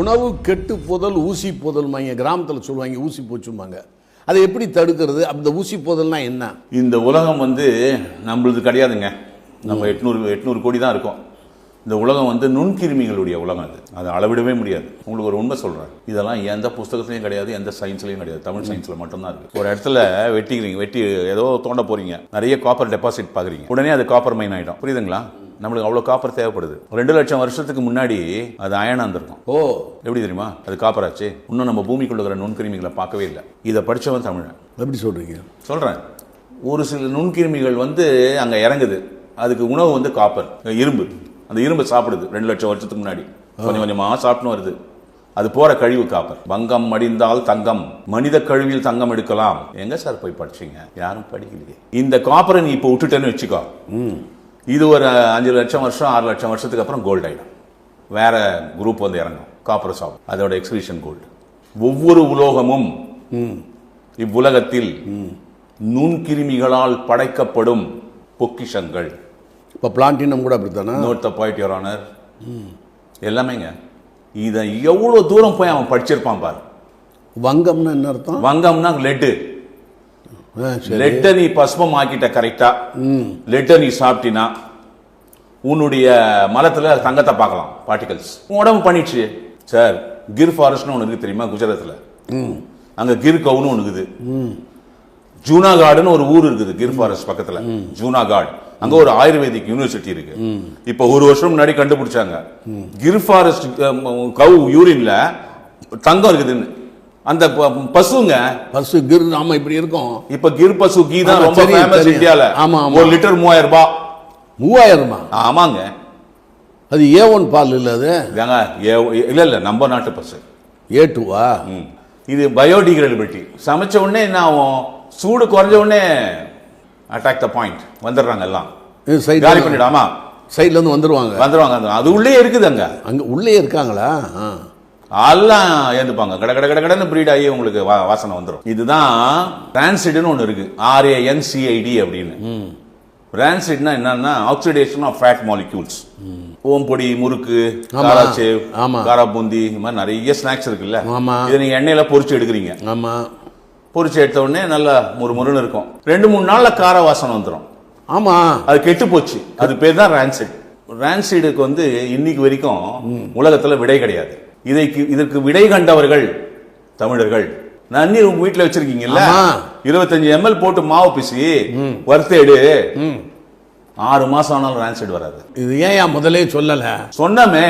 உணவு கெட்டு போதல் ஊசி போதல்மாங்க கிராமத்தில் சொல்லுவாங்க ஊசி போச்சும்பாங்க. அதை எப்படி தடுக்கிறது? அந்த ஊசி போதல்னா என்ன? இந்த உலகம் வந்து நம்மளது கிடையாதுங்க. நம்ம எட்நூறு எட்நூறு கோடி தான் இருக்கோம். இந்த உலகம் வந்து நுண்கிருமிகளுடைய உலகம் அது. அதை அளவிடவே முடியாது. உங்களுக்கு ஒரு உண்மை சொல்கிறேன் இதெல்லாம் எந்த புஸ்தகத்துலையும் கிடையாது எந்த சயின்ஸ்லையும் கிடையாது. தமிழ் சயின்ஸில் மட்டும்தான் இருக்குது ஒரு இடத்துல வெட்டிக்கிறீங்க வெட்டி ஏதோ தோண்ட போறீங்க. நிறைய காப்பர் டெபாசிட் பார்க்குறீங்க. உடனே அது காப்பர் மைன் ஆகிடும் புரியுதுங்களா? நம்மளுக்கு அவ்வளோ காப்பர் தேவைப்படுது. ரெண்டு லட்சம் வருஷத்துக்கு முன்னாடி அது அயனா இருந்திருக்கும். ஓ. எப்படி தெரியுமா? அது காப்பர் ஆச்சு இன்னும் நம்ம பூமிக்குள்ள இருக்கிற நுண்கிருமிகளை பார்க்கவே இல்லை. இதை படிச்சவன் தமிழன். எப்படி சொல்றீங்க? சொல்கிறேன் ஒரு சில நுண்கிருமிகள் வந்து அங்கே இறங்குது. அதுக்கு உணவு வந்து காப்பர். இரும்பு. அந்த இரும்பு சாப்பிடுது. ரெண்டு லட்சம் வருஷத்துக்கு முன்னாடி. கொஞ்சம் கொஞ்சமாக சாப்பிட்டு வருது. அது போற கழிவு காப்பர். வங்கம் மடிந்தால் தங்கம். மனித கழிவில் தங்கம் எடுக்கலாம். எங்க சார் போய் படிச்சீங்க? யாரும் படிக்கலையே. இந்த காப்பரை நீ இப்போ விட்டுட்டேன்னு வச்சுக்கோ. இது ஒரு அஞ்சு லட்சம் வருஷம் ஆறு லட்சம் வருஷத்துக்கு அப்புறம் கோல்டு ஆயிடும். வேற குரூப் வந்து இறங்கும். காப்பர் சாப் அதோட எக்ஸ்கிரீஷன் கோல்டு ஒவ்வொரு உலோகமும் இவ்வுலகத்தில் நுண்கிருமிகளால் படைக்கப்படும் பொக்கிஷங்கள். இப்போ பிளான்டினம் கூட அப்படித்தானே? Note the point your honour எல்லாமேங்க. இதை எவ்வளோ தூரம் போய் அவன் படிச்சிருப்பான் பாரு. வங்கம்னா என்ன அர்த்தம்? வங்கம்னா லெட்டு லெட்டை நீ பஸ்பம் ஆக்கிட்ட கரெக்டா? லெட்டை நீ சாப்பிட்டினா உன்னுடைய மலத்துல தங்கத்தை பார்க்கலாம் பார்ட்டிகல்ஸ் உடம்பு பண்ணிடுச்சு. சார் கிர் ஃபாரஸ்ட்னு ஒன்று இருக்கு தெரியுமா குஜராத்தில் அங்க கிர் கவுன்னு ஒன்று இருக்குது. ஜூனாகாடுன்னு ஒரு ஊர் இருக்குது கிர் ஃபாரஸ்ட் பக்கத்துல. ஜூனாகாட். அங்க ஒரு ஆயுர்வேதிக் யூனிவர்சிட்டி இருக்கு. இப்ப ஒரு வருஷம் முன்னாடி கண்டுபிடிச்சாங்க. கிர் ஃபாரஸ்ட் கவு யூரின்ல தங்கம் இருக்குதுன்னு. அந்த பசுங்க பசு கிர் ஆமா இப்படி இருக்கும். இப்ப கிர் பசு கீ தான் ரொம்ப ஃபேமஸ். இந்தியால. ஆமா. ஒரு லிட்டர் மூவாயிரம் ரூபாய் மூவாயிரமா ஆமாங்க. அது ஏ ஒன் பால் இல்ல அது? ஏங்க ஏ- இல்ல இல்ல நம்ம நாட்டு பசு. ஏ டூவா. இது பயோடிகிரேடபிலிட்டி. சமைச்ச உடனே என்ன ஆகும்? சூடு குறைஞ்ச உடனே அட்டாக் த பாயிண்ட் வந்துடுறாங்க எல்லாம். இது காலி பண்ணிடாமா? சைடுல இருந்து வந்துருவாங்க. வந்துருவாங்க அது- உள்ளே இருக்குது அங்க அங்க உள்ளே இருக்காங்களா? ஆ. எல்லாம் ஏந்துப்பாங்க. கட கட கட கடன்னு பிரீட் ஆகி உங்களுக்கு வாசனை வந்துடும் இதுதான் ரான்சிட்னு ஒன்று இருக்கு. R A N C I D அப்படின்னு. ரான்சிட்னா என்னன்னா ஆக்சிடேஷன் ஆஃப் ஃபேட் மாலிக்யூல்ஸ் ஓம்பொடி முறுக்கு ஆமா. காராச்சேவ் ஆமா. காரா பூந்தி இந்த மாதிரி நிறைய ஸ்நாக்ஸ் இருக்குல்ல. இதை நீங்க எண்ணெயில பொரிச்சு எடுக்கிறீங்க. ஆமா. பொரிச்சு எடுத்த உடனே நல்லா முறு முறுன்னு இருக்கும். ரெண்டு மூணு நாள்ல கார வாசனை வந்துடும் ஆமா. அது கெட்டு போச்சு அது பேர் தான் ரான்சிட் ரான்சிடுக்கு வந்து இன்னைக்கு வரைக்கும் உலகத்துல விடை கிடையாது. இதைக்கு இதற்கு விடை கண்டவர்கள் தமிழர்கள். நன்னீர் உங்க வீட்டுல வச்சிருக்கீங்கல்ல. இருபத்தஞ்சு எம்எல் போட்டு மாவு பிசி வறுத்து எடு ஆறு மாசம் ஆனாலும் ரான்சிட் வராது. இது ஏன் முதலே சொல்லல? சொன்னமே.